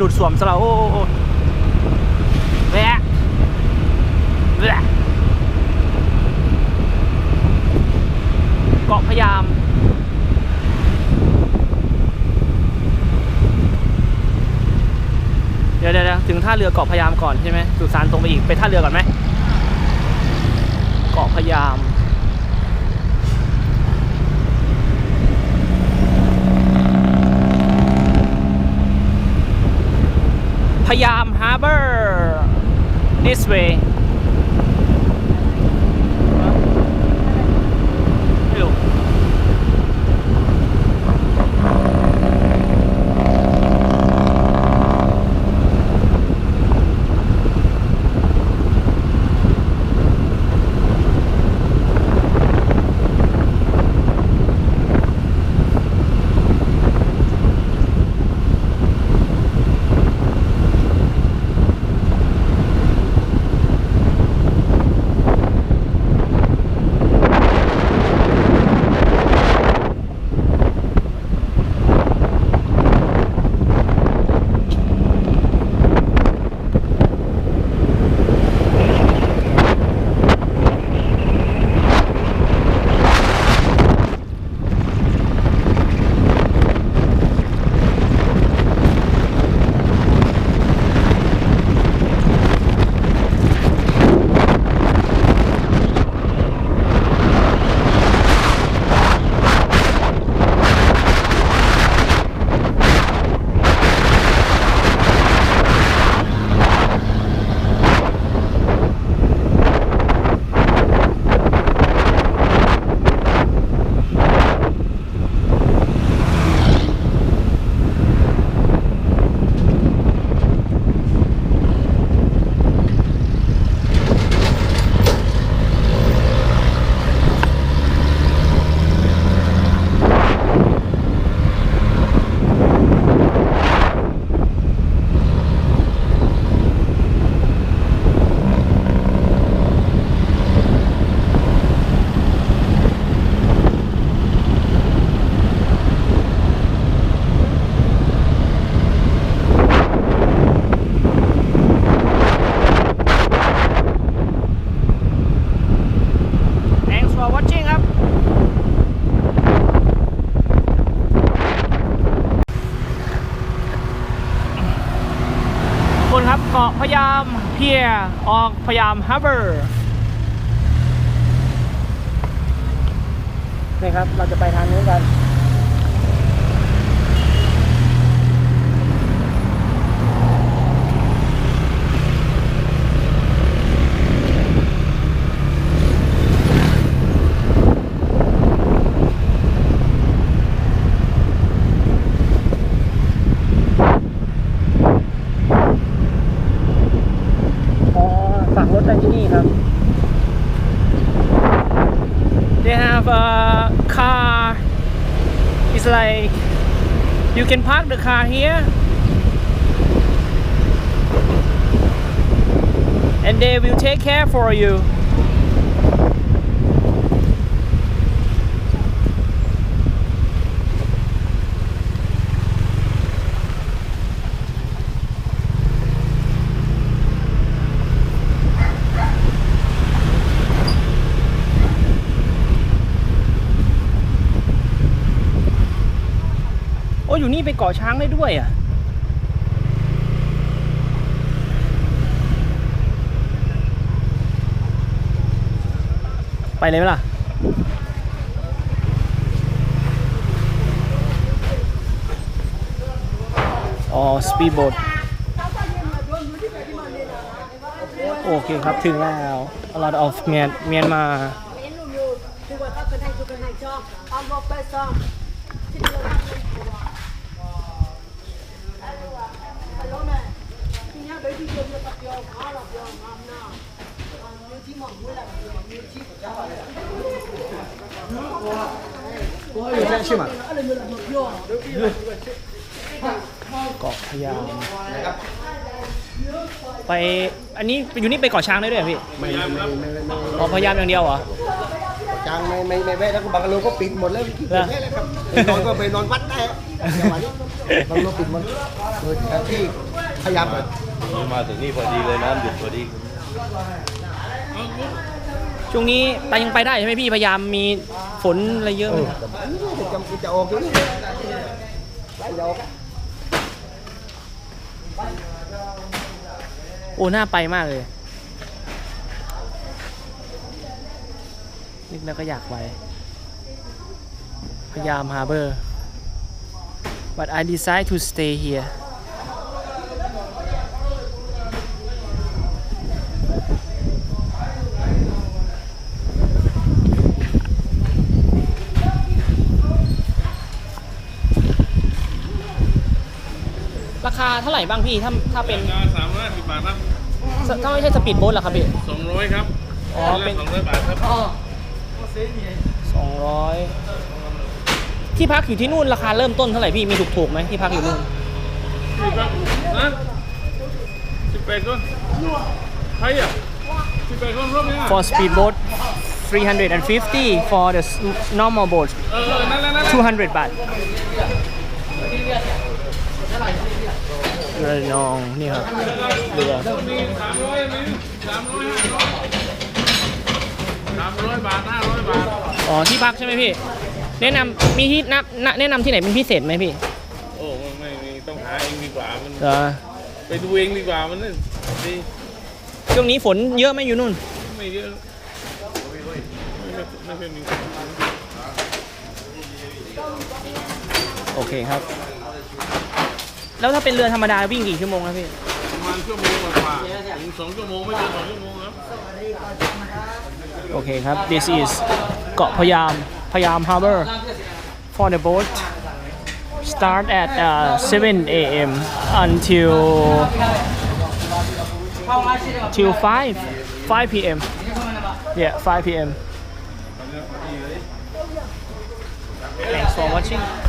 ดูดสวมสละโอ้โอ้โอ้แหวะแหวะเกาะพยามเดี๋ยวเดี๋ยวถึงท่าเรือเกาะพยามก่อนใช่ไหมสุสานตรงไปอีกไปท่าเรือก่อนไหมเกาะพยาม พยายาม harbor this way ยามเพียออกพยายามฮาร์เบอร์นี่ครับ เราจะไปทางนู้นกัน car It's like you can park the car here. And they will take care for you อ้อยู่นี่ไปเกาะช้างได้ด้วยอะไปเลยไหมล่ะ อ๋อ สปีดโบ๊ทโอเคครับ ถึงแล้ว a lot of เมียนเมียนมา 吗？Nó là người là một vô. เกาะพะยามไปอันนี้อยู่นี่ไปเกาะช้างได้ด้วยเหรอพี่ไม่ไม่ไม่ไม่ไม่อ๋อพะยามอย่างเดียวเหรอจังไม่ไม่ไม่แวะแล้วก็บางโลก็ปิดหมดแล้วขี้เกียจแวะแล้วครับไปนอนก็ไปนอนวัดได้จังหวะนี้บางโลปิดหมดโดยที่พยายาม มาถึงนี่พอดีเลยน้ำหยุดพอดี ช่วงนี้ไปยังไปได้ใช่ไหมพี่พยายามมีฝนอะไรเยอะไหมจะจะออกอยู่นี่ไล่จะออกโอ้น่าไปมากเลยนึกแล้วก็อยากไปพยายามฮาร์เบอร์ but I decide to stay here ราคาเท่าไหร่บ้างพี่ถ้าถ้าเป็นราคาสามร้อยห้าสิบบาทครับถ้าไม่ใช่สปีดโบ๊ทเหรอครับพี่สองร้อยครับอ๋อเป็นสองร้อยบาทครับสองร้อยที่พักอยู่ที่นู่นราคาเริ่มต้นเท่าไหร่พี่มีถูกๆไหมที่พักอยู่นู่นนี่ครับนะสิบแปดคนใครอะสิบแปดคนรอบนี้อะ for speedboat 350 for the s- normal boat เออเออนั่นแหละนั่นแหละ200 บาทเรือน้องนี่ครับเรือมีสามร้อยมีสามร้อยห้าร้อยสามร้อยบาทห้าร้อยบาทอ๋อที่พักใช่ไหมพี่ แนะนำมีที่นับแนะนำที่ไหนเป็นพิเศษไหมพี่โอ้ไม่ไม่ไม่ต้องหาเองดีกว่ามันเหรอไปดูเองดีกว่ามันนี่ดีช่วงนี้ฝนเยอะไหมอยู่นู่นไม่เยอะไม่ไม่ไม่เคยมีโอเคครับ แล้วถ้าเป็นเรือธรรมดาวิ่งกี่ชั่วโมงครับพี่ ประมาณชั่วโมงกว่าๆถึงสองชั่วโมงไม่เกินสองชั่วโมงครับ โอเคครับ this is เกาะพยามพยาม harbor for the boat start at uh, 7 a.m. until till 5 5 p.m. yeah 5 p.m. Thanks for watching